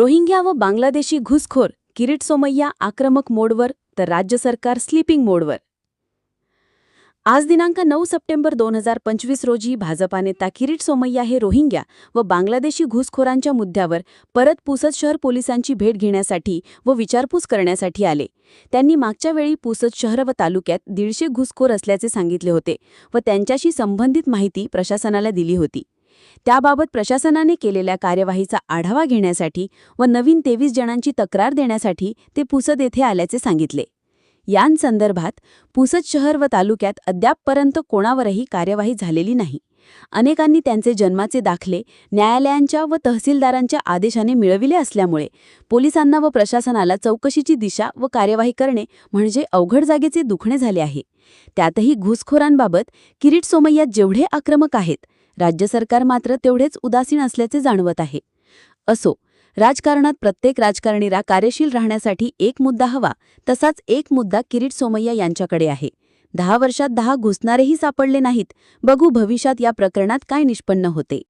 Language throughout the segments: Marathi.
रोहिंग्या व बांगलादेशी घुसखोर किरीट सोमय्या आक्रमक मोडवर तर राज्य सरकार स्लीपिंग मोडवर. आज दिनांक नऊ सप्टेंबर दोन हजार पंचवीस रोजी भाजपा नेता किरीट सोमय्या हे रोहिंग्या व बांगलादेशी घुसखोरांच्या मुद्द्यावर परत पुसद शहर पोलिसांची भेट घेण्यासाठी व विचारपूस करण्यासाठी आले. त्यांनी मागच्या वेळी पुसद शहर व तालुक्यात दीडशे घुसखोर असल्याचे सांगितले होते व त्यांच्याशी संबंधित माहिती प्रशासनाला दिली होती. त्याबाबत प्रशासनाने केलेल्या कार्यवाहीचा आढावा घेण्यासाठी व नवीन तेवीस जणांची तक्रार देण्यासाठी ते पुसद येथे आल्याचे सांगितले. यांसंदर्भात पुसद शहर व तालुक्यात अद्यापपर्यंत कोणावरही कार्यवाही झालेली नाही. अनेकांनी त्यांचे जन्माचे दाखले न्यायालयांच्या व तहसीलदारांच्या आदेशाने मिळविले असल्यामुळे पोलिसांना व प्रशासनाला चौकशीची दिशा व कार्यवाही करणे म्हणजे अवघड जागेचे दुखणे झाले आहे. त्यातही घुसखोरांबाबत किरीट सोमय्या जेवढे आक्रमक आहेत राज्य सरकार मात्र तेवढेच उदासीन असल्याचे जाणवत आहे. असो राजकारणात प्रत्येक राजकारणीला कार्यशील राहण्यासाठी एक मुद्दा हवा तसाच एक मुद्दा किरीट सोमय्या यांच्याकडे आहे. दहा वर्षात दहा घुसणारेही सापडले नाहीत. बघू भविष्यात या प्रकरणात काय निष्पन्न होते.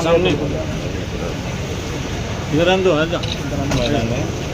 सामने तो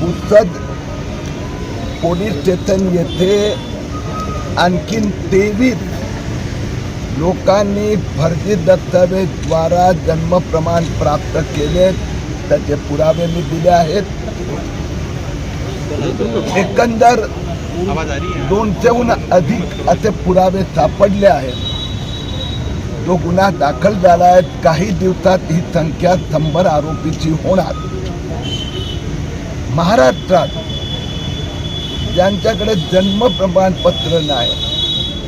पुसद पोलीस स्टेशन येथे आणखीन तेवीस लोकांनी फर्जी दस्तावेजद्वारा जन्म प्रमाण प्राप्त केले. त्याचे पुरावे मी दिले आहेत. एकंदर दोनशेहून अधिक असे पुरावे सापडले आहेत. जो गुन्हा दाखल झाला आहे काही दिवसात ही संख्या शंभर आरोपीची होणार. महाराष्ट्रात ज्यांच्याकडे जन्म प्रमाणपत्र नाही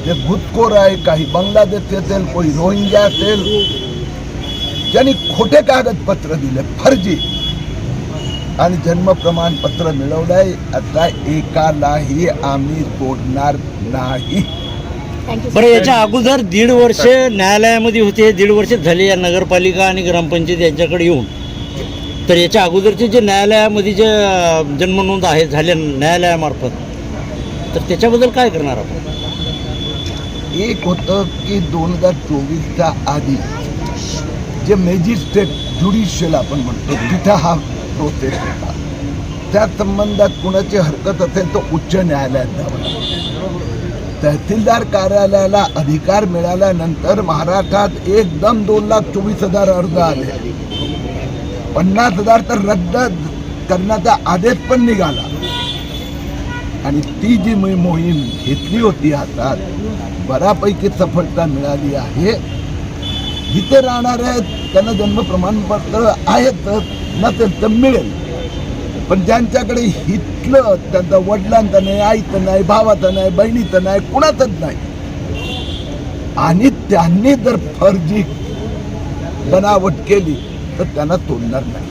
जे घुसखोर आहे काही बांगलादेशी असेल कोणी रोहिंग्या असेल ज्यांनी खोटे कागदपत्र दिले फर्जी आणि जन्म प्रमाणपत्र मिळवलंय आता एकालाही आम्ही सोडणार नाही. बरं याच्या अगोदर दीड वर्ष न्यायालयामध्ये होते दीड वर्ष झाले या नगरपालिका आणि ग्रामपंचायत यांच्याकडे येऊन. तर याच्या अगोदरचे जे न्यायालयामध्ये जे जन्मनोंद आहे झाल्या न्यायालयामार्फत तर त्याच्याबद्दल काय करणार आपण? एक होतं की दोन हजार चोवीसच्या आधी जे मॅजिस्ट्रेट ज्युडिशियल आपण म्हणतो तिथं हा प्रोसेस होता. त्या संबंधात कुणाची हरकत असेल तो उच्च न्यायालयात द्यावा तहसीलदार कार्यालयाला अधिकार मिळाल्यानंतर महाराष्ट्रात एकदम दोन लाख चोवीस हजार अर्ज आले. पन्नास हजार तर रद्द करण्याचा आदेश पण निघाला. आणि ती जी मी मोहीम घेतली होती हातात बऱ्यापैकी सफलता मिळाली आहे. जिथे राहणार आहेत त्यांना जन्म प्रमाणपत्र आहेतच नसेल तर मिळेल. पण ज्यांच्याकडे हितलं त्यांचं वडिलांचं नाही आईचं नाही भावाचं नाही बहिणीचं नाही कुणाचंच नाही. आणि त्यांनी जर फर्जी बनावट केली तर त्यांना तोडणार नाही.